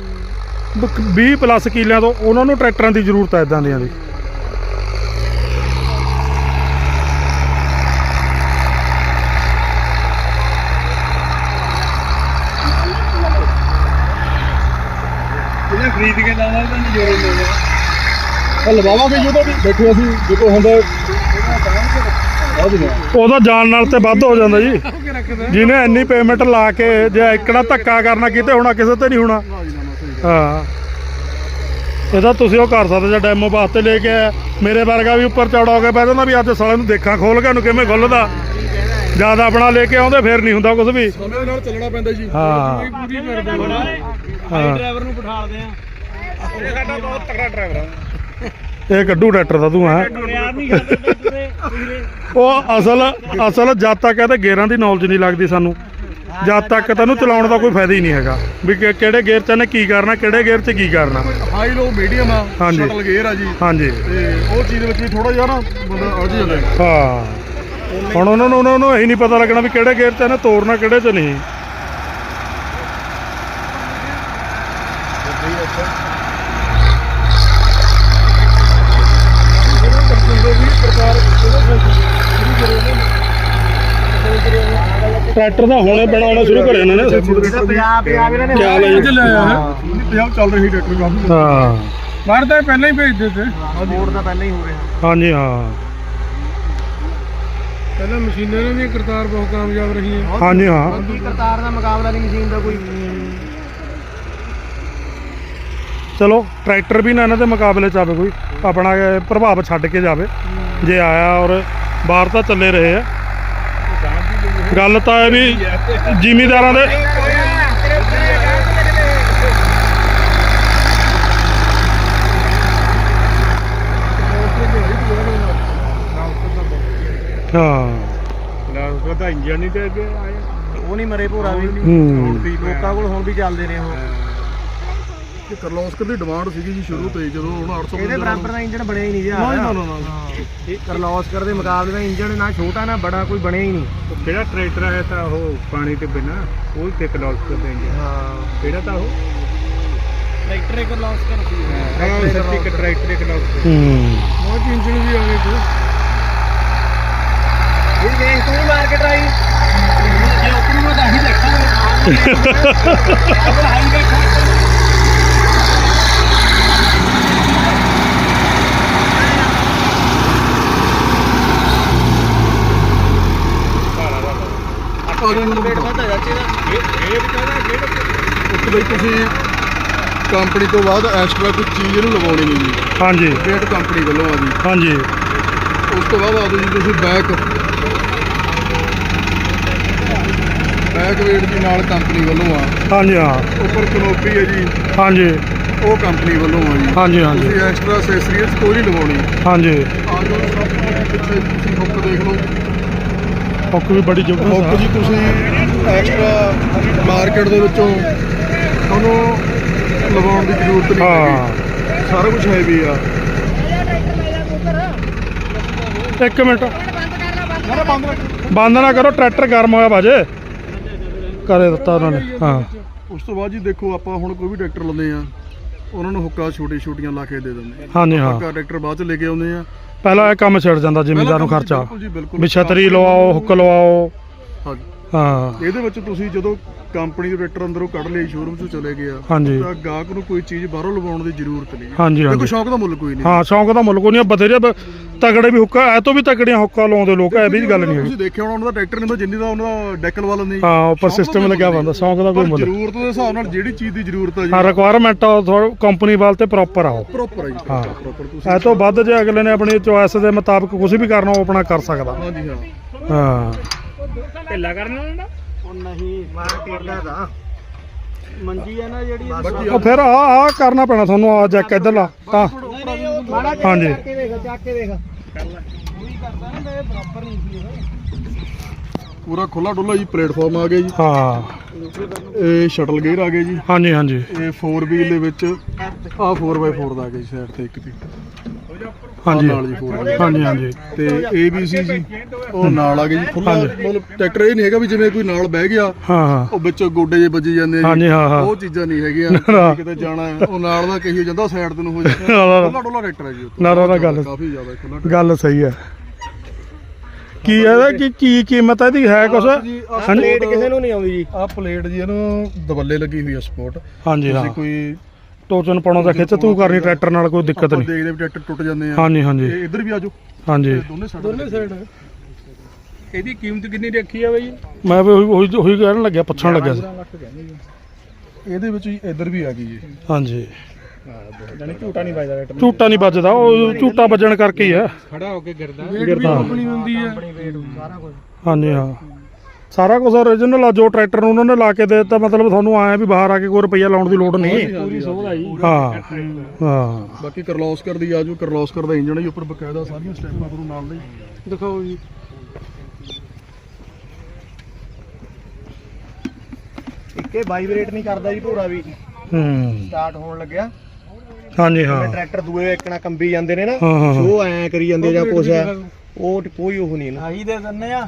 20 ਪਲੱਸ ਕਿੱਲਿਆਂ ਤੋਂ ਉਹਨਾਂ ਨੂੰ ਟਰੈਕਟਰਾਂ ਦੀ ਜ਼ਰੂਰਤ ਹੈ ਇਦਾਂ ਦੀਆਂ ਦੀ ਜਿਹੜਾ ਖਰੀਦ ਕੇ ਲਾਵਾ ਤਾਂ ਉਹਦਾ ਵੀ ਦੇਖੋ ਅਸੀਂ ਦੇਖੋ ਹੁੰਦਾ ਉਹਦਾ ਜਾਣ ਨਾਲ ਤੇ ਵੱਧ ਹੋ ਜਾਂਦਾ ਜੀ। ਜਿਹਨੇ ਇੰਨੀ ਪੇਮੈਂਟ ਲਾ ਕੇ ਜੇ ਇੱਕੜਾ ਧੱਕਾ ਕਰਨਾ ਕਿਤੇ ਹੋਣਾ ਕਿਸੇ ਤੇ ਨਹੀਂ ਹੋਣਾ। ਹਾਂ। ਇਹਦਾ ਤੁਸੀਂ ਉਹ ਕਰ ਸਕਦੇ ਜਾਂ ਡੈਮੋ ਵਾਸਤੇ ਲੈ ਕੇ ਆਇਆ। ਮੇਰੇ ਵਰਗਾ ਵੀ ਉੱਪਰ ਚੌੜਾ ਹੋ ਕੇ ਬਹਿ ਜਾਂਦਾ ਵੀ ਅੱਜ ਸਾਲੇ ਨੂੰ ਦੇਖਾਂ ਖੋਲ ਕੇ ਉਹਨੂੰ ਕਿਵੇਂ ਖੁੱਲਦਾ ਜ਼ਿਆਦਾ ਆਪਣਾ ਲੈ ਕੇ ਆਉਂਦੇ ਫੇਰ ਨਹੀਂ ਹੁੰਦਾ ਕੁਝ ਵੀ। ਸਮੇਂ ਨਾਲ ਚੱਲਣਾ ਪੈਂਦਾ ਜੀ। ਹਾਂ। ਪੂਰੀ ਕਰਦੇ ਹਾਂ। ਡਰਾਈਵਰ ਨੂੰ ਬਿਠਾਲਦੇ ਆ। ਇਹ ਸਾਡਾ ਬਹੁਤ ਤਕੜਾ ਡਰਾਈਵਰ ਆ ਇਹ ਕੱਢੂ ਟਰੈਕਟਰ ਦਾ ਤੂੰ ਹੈ? ਯਾਰ ਨਹੀਂ ਕਰਦੇ ਪਿਛਲੇ ਪਿਛਲੇ ਉਹ ਅਸਲ ਅਸਲ ਜਦ ਤੱਕ ਇਹਦੇ ਗੇਅਰਾਂ ਦੀ ਨੌਲੇਜ ਨਹੀਂ ਲੱਗਦੀ ਸਾਨੂੰ ਜਦ ਤੱਕ ਤੈਨੂੰ ਚਲਾਉਣ ਦਾ ਕੋਈ ਫਾਇਦਾ ਹੀ ਨਹੀਂ ਹੈਗਾ। ਵੀ ਕਿ- ਕਿਹੜੇ ਗੇਅਰ 'ਚ ਇਹਨੇ ਕੀ ਕਰਨਾ ਕਿਹੜੇ ਗੇਅਰ 'ਚ ਕੀ ਕਰਨਾ। ਹਾਈ ਲੋ ਮੀਡੀਅਮ ਆ ਹਾਂਜੀ। ਸ਼ਟਲ ਗੇਅਰ ਆ ਜੀ। ਹਾਂਜੀ। ਤੇ ਉਹ ਚੀਜ਼ ਵਿੱਚ ਵੀ ਥੋੜਾ ਜਿਹਾ ਨਾ ਬੰਦਾ ਅਲਝ ਜਾਂਦਾ ਹੈ। ਹਾਂ। ਹੁਣ ਉਹਨਾਂ ਨੂੰ ਉਹਨਾਂ ਨੂੰ ਇਹੀ ਨਹੀਂ ਪਤਾ ਲੱਗਣਾ ਵੀ ਕਿਹੜੇ ਗੇਅਰ 'ਚ ਇਹਨੇ ਤੋੜਨਾ ਕਿਹੜੇ 'ਚ ਨਹੀਂ। ਟਰੈਕਟਰ ਦਾ ਹੁਣੇ ਬਣਾਉਣਾ ਸ਼ੁਰੂ ਕਰਿਆ ਇਹਨਾਂ ਨੇ। ਪੰਜਾਬ ਪੰਜਾਬ ਇਹਨਾਂ ਨੇ ਕਿਆ ਲਈ? ਚ ਲਿਆ ਹੈ। ਨਹੀਂ, ਪੰਜਾਬ ਚੱਲ ਰਹੀ ਟਰੈਕਟਰ ਕਾਫੀ ਹਾਂ ਬਾਹਰ ਤਾਂ ਇਹ ਪਹਿਲਾਂ ਹੀ ਭੇਜਦੇ ਤੇ। ਮੋੜ ਦਾ ਪਹਿਲਾਂ ਹੀ ਹੋ ਰਿਹਾ ਹਾਂਜੀ ਹਾਂ। ਪਹਿਲਾਂ ਮਸ਼ੀਨਾਂ ਨਾਲ ਵੀ ਕਰਤਾਰ ਬਹੁਤ ਕਾਮਯਾਬ ਰਹੀ ਹੈ। ਹਾਂਜੀ ਹਾਂ। ਬਾਕੀ ਕਰਤਾਰ ਦਾ ਮੁਕਾਬਲਾ ਨਹੀਂ ਮਸ਼ੀਨ ਦਾ ਕੋਈ। ਚਲੋ ਟਰੈਕਟਰ ਵੀ ਨਾ ਇਹਨਾਂ ਦੇ ਮੁਕਾਬਲੇ ਚ ਆਵੇ ਕੋਈ। ਆਪਣਾ ਪ੍ਰਭਾਵ ਛੱਡ ਕੇ ਜਾਵੇ। ਜੇ ਆਇਆ ਔਰ ਬਾਹਰ ਤਾਂ ਚੱਲੇ ਰਹੇ ਆ। ਗੱਲ ਤਾਂ ਇਹ ਵੀ ਜ਼ਿਮੀਦਾਰਾਂ ਦੇ ਹਾਂ। ਉਹਦਾ ਇੰਜਨ ਨਹੀਂ ਤੇ ਅੱਗੇ ਆਇਆ ਉਹ ਨਹੀਂ ਮਰੇ ਭੋਰਾ ਵੀ। ਹੂੰ। ਲੋਕਾਂ ਕੋਲ ਹੁਣ ਵੀ ਚੱਲਦੇ ਨੇ ਉਹ। ਕਿ ਕਰਲੋਸਕਰ ਦੀ ਡਿਮਾਂਡ ਸੀਗੀ ਜੀ ਸ਼ੁਰੂ ਤੋਂ ਹੀ ਜਦੋਂ ਹੁਣ 800 ਇਹਦੇ ਬਰਾਬਰ ਦਾ ਇੰਜਨ ਬਣਿਆ ਹੀ ਨਹੀਂ ਜੀ ਨਾ ਨਾ ਨਾ ਇਹ ਕਰਲੋਸਕਰ ਦੇ ਮੁਕਾਬਲੇ ਦਾ ਇੰਜਨ ਨਾ ਛੋਟਾ ਨਾ ਬੜਾ ਕੋਈ ਬਣਿਆ ਹੀ ਨਹੀਂ। ਕਿਹੜਾ ਟਰੈਕਟਰ ਹੈ ਤਾਂ ਉਹ ਪਾਣੀ ਤੇ ਬਿਨਾ? ਉਹ ਤੇ ਕਲੌਸ ਕਰ ਦੇਂਗੇ ਹਾਂ। ਕਿਹੜਾ ਤਾਂ ਉਹ? ਟਰੈਕਟਰ ਇੱਕ ਕਰਲੋਸਕਰ ਸੀ। ਹਾਂ ਸੱਚੀ ਇੱਕ ਟਰੈਕਟਰ ਇੱਕ ਕਲੌਸ ਹੂੰ ਬਹੁਤ ਇੰਜਨ ਵੀ ਆ ਗਏ ਤੂੰ ਇਹ ਦੇਖ ਤੂੰ ਮਾਰ ਕੇ ਟਰਾਈ ਜੇ ਉਪਰ ਨੂੰ ਤਾਂ ਹੀ ਦੇਖਾਂਗੇ। ਅਗਰ ਹਾਈ ਦੇਖਾਂਗੇ। ਆ ਜਾਓ ਜੀ। ਵੇਟ ਵੱਧਦਾ ਚਾਚੇ ਦਾ ਇੱਕ ਬਈ ਤੁਸੀਂ ਕੰਪਨੀ ਤੋਂ ਬਾਅਦ ਐਕਸਟਰਾ ਕੋਈ ਚੀਜ਼ ਇਹਨੂੰ ਲਗਾਉਣੀ ਨਹੀਂ ਜੀ। ਹਾਂਜੀ। ਵੇਟ ਕੰਪਨੀ ਵੱਲੋਂ ਆ ਜੀ। ਹਾਂਜੀ। ਉਸ ਤੋਂ ਬਾਅਦ ਆ ਜਾਓ ਜੀ ਤੁਸੀਂ ਬੈਕ ਬੈਕ ਵੇਟ ਦੀ ਨਾਲ ਕੰਪਨੀ ਵੱਲੋਂ ਆ। ਹਾਂਜੀ ਹਾਂ। ਉੱਪਰ ਕਨੋਪੀ ਹੈ ਜੀ। ਹਾਂਜੀ। ਉਹ ਕੰਪਨੀ ਵੱਲੋਂ ਆ ਜੀ। ਹਾਂਜੀ ਹਾਂਜੀ। ਤੁਸੀਂ ਐਕਸਟਰਾ ਅਸੈਸਰੀਜ਼ ਕੋਈ ਨਹੀਂ ਲਵਾਉਣੀ ਹਾਂਜੀ। ਆ ਜਾਓ ਸਭ ਤੋਂ ਪਿੱਛੇ ਤੁਸੀਂ ਹੁੱਕ ਦੇਖ ਲਓ। ਹੁੱਕ ਵੀ ਬੜੀ ਹੁੱਕ ਜ਼ਬਰਦਸਤ ਜੀ ਤੁਸੀਂ ਐਕਸਟਰਾ ਮਾਰਕੀਟ ਦੇ ਵਿੱਚੋਂ ਤੁਹਾਨੂੰ ਲਵਾਉਣ ਦੀ ਜ਼ਰੂਰਤ ਨਹੀਂ ਹਾਂ। ਸਾਰਾ ਕੁਝ ਹੈਵੀ ਆ। ਇੱਕ ਮਿੰਟ। ਬੰਦ ਨਾ ਕਰੋ ਟਰੈਕਟਰ ਗਰਮ ਹੋਇਆ ਬਾਜੇ। ਕਰੇ ਦਿੱਤਾ ਉਹਨਾਂ ਨੇ ਹਾਂ। ਉਸ ਤੋਂ ਬਾਅਦ ਜੀ ਦੇਖੋ ਆਪਾਂ ਹੁਣ ਕੋਈ ਵੀ ਟਰੈਕਟਰ ਲੈਂਦੇ ਆ ਉਹਨਾਂ ਨੂੰ ਹੁੱਕਾਂ ਛੋਟੀ ਛੋਟੀਆਂ ਲਾ ਕੇ ਦੇ ਦਿੰਦੇ ਆ। ਹਾਂਜੀ ਹਾਂ। ਹੁੱਕਾ ਟਰੈਕਟਰ ਬਾਅਦ ਚ ਲੈ ਕੇ ਆਉਂਦੇ ਆ। ਪਹਿਲਾਂ ਇਹ ਕੰਮ ਛੱਡ ਜਾਂਦਾ ਜ਼ਿਮੀਂਦਾਰ ਨੂੰ ਖਰਚਾ। ਬਿਲਕੁਲ ਜੀ ਬਿਲਕੁਲ ਵੀ ਛਤਰੀ ਲਵਾਓ ਹੁੱਕ ਲਵਾਓ। ਹਾਂਜੀ। ਹਾਂ। ਇਹਦੇ ਵਿੱਚ ਤੁਸੀਂ ਜਦੋਂ ਕੰਪਨੀ ਦੇ ਟਰੈਕਟਰ ਅੰਦਰੋਂ ਕੱਢ ਲਈ ਸ਼ੋਰੂਮ ਤੋਂ ਚਲੇ ਗਿਆ ਹਾਂਜੀ। ਤਾਂ ਗਾਹਕ ਨੂੰ ਕੋਈ ਚੀਜ਼ ਬਾਹਰੋਂ ਲਵਾਉਣ ਦੀ ਜ਼ਰੂਰਤ ਨਹੀਂ। ਹਾਂਜੀ ਦੇਖੋ ਹਾਂਜੀ। ਸ਼ੌਕ ਦਾ ਮੁੱਲ ਕੋਈ ਨਹੀਂ। ਹਾਂ ਸ਼ੌਂਕ ਦਾ ਮੁੱਲ ਕੋਈ ਨਹੀਂ। ਬਥੇਰੇ ਤਗੜੇ ਵੀ ਹੁੱਕਾ ਐ ਤੋਂ ਵੀ ਤਗੜੀਆਂ ਹੁੱਕਾ ਲਾਉਂਦੇ ਲੋਕ ਐ ਵੀ ਗੱਲ ਨਹੀਂ ਤੁਸੀਂ ਦੇਖਿਆ ਹੋਣਾ ਉਹਨਾਂ ਦਾ ਟਰੈਕਟਰ ਨਹੀਂ ਜਿੰਨੀ ਦਾ ਉਹਨਾਂ ਦਾ ਡੈਕਲ ਵਾਲਾ ਨਹੀਂ। ਹਾਂ ਉੱਪਰ ਸਿਸਟਮ ਲੱਗਿਆ ਬੰਦਾ ਸ਼ੌਂਕ ਦਾ ਕੋਈ ਮੁੱਲ। ਜ਼ਰੂਰਤ ਦੇ ਹਿਸਾਬ ਨਾਲ ਜਿਹੜੀ ਚੀਜ਼ ਦੀ ਜ਼ਰੂਰਤ ਹੈ ਜੀ। ਹਾਂ ਰਿਕੁਆਇਰਮੈਂਟ ਕੰਪਨੀ ਵਾਲ ਤੇ ਪ੍ਰੋਪਰ ਆਓ ਪ੍ਰੋਪਰ ਜੀ ਹਾਂ। ਪ੍ਰੋਪਰ ਤੁਸੀਂ ਐ ਤੋਂ ਵੱਧ ਜੇ ਅਗਲੇ ਨੇ ਆਪਣੀ ਚੋਇਸ ਦੇ ਮੁਤਾਬਕ ਕੁਝ ਵੀ ਕਰਨਾ ਉਹ ਆਪਣਾ ਕਰ ਸਕਦਾ। ਹਾਂਜੀ ਹਾਂ। ਹਾਂ। ਢਿੱਲਾ ਕਰਨ ਵਾਲਾ ਉਹ ਨਹੀਂ ਮਾਰਕੀਟ ਦਾ ਮੰਜੀ ਹੈ ਨਾ ਜਿਹੜੀ ਉਹ ਫਿਰ ਆ ਆ ਕਰਨਾ ਪੈਣਾ ਤੁਹਾਨੂੰ ਆ ਜੈਕ ਇੱਧਰ ਲਾ। ਤਾਂ। ਮਾੜਾ ਜਿਹਾ ਹਾਂਜੀ। ਚੱਕ ਕੇ ਦੇਖ ਚੱਕ ਕੇ ਦੇਖ ਉਹੀ ਕਰਦਾ ਨਾ ਮੇਰੇ ਬਰਾਬਰ ਨਹੀਂ ਸੀ ਇਹ ਪੂਰਾ ਖੁੱਲਾ ਡੁੱਲਾ ਜੀ ਪਲੇਟਫਾਰਮ ਆ ਗਿਆ ਜੀ। ਹਾਂ। ਇਹ ਸ਼ਟਲ ਗੇਅਰ ਆ ਗਏ ਜੀ। ਹਾਂਜੀ ਹਾਂਜੀ। ਇਹ 4 ਵੀਲ ਦੇ ਵਿੱਚ ਆ 4x4 ਦਾ ਆ ਗਿਆ ਜੀ ਸਾਈਡ ਤੇ ਇੱਕ ਤੇ। ਹਾਂਜੀ। ਨਾਲ ਜੀ 4 ਹਾਂਜੀ ਹਾਂਜੀ। ਤੇ ABC ਜੀ। ਉਹ ਨਾਲ ਆ ਗਏ ਜੀ। ਖੁੱਲਾ ਹਾਂਜੀ। ਮਤਲਬ ਟਰੈਕਟਰ ਇਹ ਨਹੀਂ ਹੈਗਾ ਵੀ ਜਿਵੇਂ ਕੋਈ ਨਾਲ ਬਹਿ ਗਿਆ ਹਾਂ ਹਾਂ। ਉਹ ਵਿੱਚ ਗੋਡੇ ਜੇ ਵੱਜੀ ਜਾਂਦੇ ਆ ਜੀ। ਹਾਂਜੀ, ਹਾਂ, ਹਾਂ। ਉਹ ਚੀਜ਼ਾਂ ਨਹੀਂ ਹੈਗੀਆਂ। ਕਿਤੇ ਜਾਣਾ ਹੈ, ਉਹ ਨਾਲ ਦਾ ਕਹੀ ਜਾਂਦਾ ਸਾਈਡ ਤੇ ਨੂੰ ਹੋ ਜਾਂਦਾ। ਖੁੱਲਾ ਡੁੱਲਾ ਟਰੈਕਟਰ ਹੈ ਜੀ ਉੱਥੇ। ਨਾ, ਨਾ, ਨਾ, ਗੱਲ- ਕਾਫੀ ਜ਼ਿਆਦਾ ਖੁੱਲਾ ਗੱਲ ਸਹੀ ਹੈ। ਕੀ ਇਹਦਾ? ਕੀ ਕੀ ਕੀਮਤ ਹੈ ਇਹਦੀ? ਹੈ ਕੁਛ? ਜੀ ਆਹ ਹਾਂਜੀ। ਪਲੇਟ ਕਿਸੇ ਨੂੰ ਨਹੀਂ ਆਉਂਦੀ ਜੀ। ਆਹ ਪਲੇਟ ਜੀ ਇਹਨੂੰ ਦਬੱਲੇ ਲੱਗੀ ਹੋਈ ਹੈ ਸਪੋਰਟ ਹਾਂਜੀ ਹਾਂ। ਤੁਸੀਂ ਕੋਈ ਟੋਚਨ ਪਾਉਣਾ ਦਾ ਖਿੱਚ ਤੂੰ ਕਰਨੀ ਟਰੈਕਟਰ ਨਾਲ ਕੋਈ ਦਿੱਕਤ ਨਹੀਂ। ਦੇਖਦੇ ਵੀ ਟਰੈਕਟਰ ਟੁੱਟ ਜਾਂਦੇ ਆ। ਹਾਂਜੀ ਹਾਂਜੀ। ਇੱਧਰ ਵੀ ਆਜੋ ਹਾਂਜੀ। ਦੋਨੇ ਸਾਈਡ ਦੋਨੇ ਸਾਈਡ ਇਹਦੀ ਕੀਮਤ ਕਿੰਨੀ ਰੱਖੀ ਆ ਬਈ? ਮੈਂ ਵੀ ਉਹੀ ਉਹੀ ਉਹੀ ਕਹਿਣ ਲੱਗਿਆ ਪੁੱਛਣ ਲੱਗਿਆ ਸੀ। ਇਹਦੇ ਵਿੱਚ ਹੀ ਇੱਧਰ ਵੀ ਆ ਗਈ ਜੀ ਹਾਂਜੀ। ਜਾਨੀ ਝੂਟਾ ਨਹੀਂ ਵੱਜਦਾ ਰੇਟ। ਝੂਟਾ ਨਹੀਂ ਵੱਜਦਾ ਉਹ ਝੂਟਾ ਵੱਜਣ ਕਰਕੇ ਹੀ ਆ। ਖੜਾ ਹੋ ਕੇ ਗਿਰਦਾ। ਗਿਰਦਾ। ਕੰਪਨੀ ਹੁੰਦੀ ਹੈ ਸਾਰਾ ਕੁਝ ਹਾਂਜੀ ਹਾਂ। ਸਾਰਾ ਕੁਝ origignal ਆ ਜੋ ਟਰੈਕਟਰ ਨੂੰ ਉਹਨਾਂ ਨੇ ਲਾ ਕੇ ਦੇ ਦਿੱਤਾ ਮਤਲਬ ਤੁਹਾਨੂੰ ਆਇਆ ਵੀ ਬਾਹਰ ਆ ਕੇ ਕੋਈ ਰੁਪਈਆ ਲਾਉਣ ਦੀ ਲੋੜ ਨਹੀਂ। ਪੂਰੀ ਸੋਧ ਆਈ ਹਾਂ ਹਾਂ। ਬਾਕੀ ਕਰਲੋਸਕਰ ਦੀ ਆਜੋ ਕਰਲੋਸਕਰ ਦਾ ਇੰਜਣ ਹੈ ਜੀ ਉੱਪਰ ਬਕਾਇਦਾ ਸਾਰੀਆਂ ਸਟੈਪਾਂ ਤੁਹਾਨੂੰ ਨਾਲ ਦੇ। ਦਿਖਾਓ ਜੀ। ਇੱਕੇ ਵਾਈਬ੍ਰੇਟ ਨਹੀਂ ਕਰਦਾ ਜੀ ਭੂਰਾ ਵੀ। ਹੂੰ। ਸਟਾਰਟ ਹੋਣ ਲੱਗਿਆ। ਹਾਂਜੀ ਹਾਂ। ਟਰੈਕਟਰ ਦੂਏ ਇੱਕਣਾ ਕੰਬੀ ਜਾਂਦੇ ਨੇ ਨਾ। ਉਹ ਐ ਕਰੀ ਜਾਂਦੇ ਜਾਂ ਕੁਛ ਉਹ ਕੋਈ ਉਹ ਨਹੀਂ ਨਾ। ਆਹੀ ਦੇ ਦਿੰਨੇ ਆ।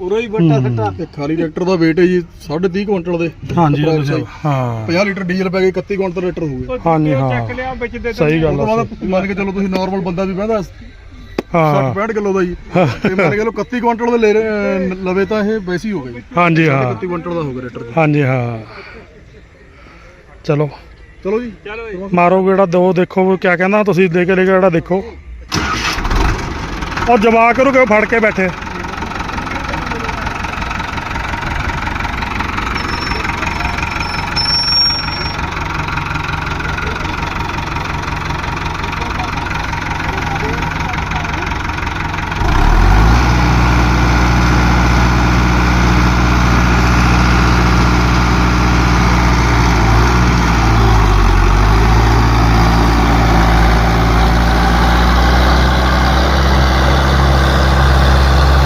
ਉਰੋ ਹੀ ਵੱਟਾ ਸੱਟਾ। ਤੇ ਖਾਲੀ ਟਰੈਕਟਰ ਦਾ weight ਹੈ ਜੀ 30 ਕੁਇੰਟਲ ਦੇ ਹਾਂਜੀ ਇਹ ਤੁਸੀਂ- ਹਾਂ। 50 ਲੀਟਰ ਡੀਜ਼ਲ ਪੈ ਗਏ 31 ਕੁਇੰਟਲ ਲੀਟਰ ਹੋ ਗਏ ਹਾਂਜੀ ਹਾਂ। ਲਿਆ ਵਿੱਚ ਦੇ ਸਹੀ ਗੱਲ ਤੋਂ ਆ ਮੰਨ ਕੇ ਚੱਲੋ ਤੁਸੀਂ ਨਾਰਮਲ ਬੰਦਾ ਵੀ ਬਹਿੰਦਾ 60 ਹਾਂ 65 ਕਿਲੋ ਦਾ ਜੀ। ਤੇ ਮੰਨ ਕੇ ਚੱਲੋ 31 ਕੁਇੰਟਲ ਦੇ ਲੈ ਰਹੇ- ਅਹ ਲਵੇ ਤਾਂ ਇਹ ਵੈਸੀ ਹੋ ਗਏ ਹਾਂਜੀ ਹਾਂ। 31 ਕੁਇੰਟਲ ਦਾ ਹੋ ਗਿਆ ਲੀਟਰ ਹਾਂਜੀ ਹਾਂ। ਚਲੋ। ਚਲੋ ਜੀ। ਮਾਰੋ ਗੇੜਾ ਦੋ ਦੇਖੋ ਕਿਆ ਕਹਿੰਦਾ ਤੁਸੀਂ ਦੇ ਕੇ ਲੈ ਕੇ ਜਿਹੜਾ ਦੇਖੋ। ਉਹ ਜਵਾਕ ਨੂੰ ਕਿਉਂ ਫੜ ਕੇ ਬੈਠੇ?